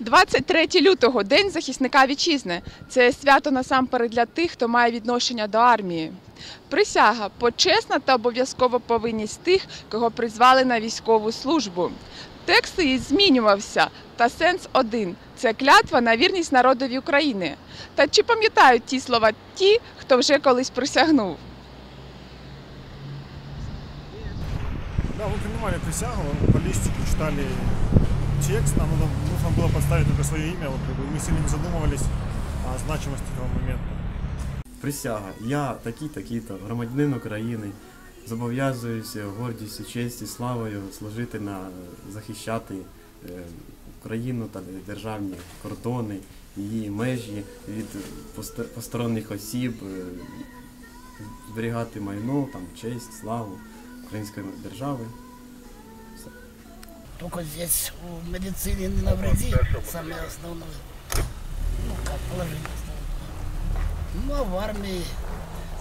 23 лютого День захисника вітчизни. Це свято насамперед для тих, хто має відношення до армії. Присяга почесна та обов'язкова повинність тих, кого призвали на військову службу. Текст її змінювався, та сенс один це клятва на вірність народові України. Та чи пам'ятають ті слова ті, хто вже колись присягнув? Да, мы принимали присягу, баллистику, читали текст, нам нужно, нужно было подставить только свое имя, вот, как бы мы сильно не задумывались о значимости этого момента. Присяга. Я такий, такий-то громадянин України. Зобов'язуюся гордістю, честю, славою служити на захищати е, Україну та державні кордони, її межі від пост- посторонніх осіб, е, зберігати майно, там, честь, славу української держави. Только здесь в медицине не навреди, самое основное. Ну, как положение основное. Ну, а в армии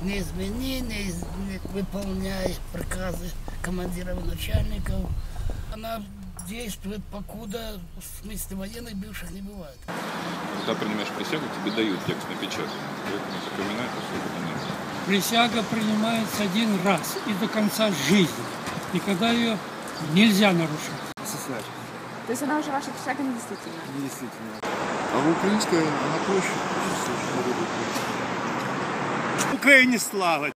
не измени, не, из- не выполняй приказы командиров и начальников. Она действует, покуда в смысле военных бывших не бывает. Когда принимаешь присягу, тебе дают текст на печать. Поэтому все документы. Присяга принимается один раз и до конца жизни. Никогда ее нельзя нарушать. Тобто она уже ваша присяга не действительно. А в українській вона проще. Украине слава!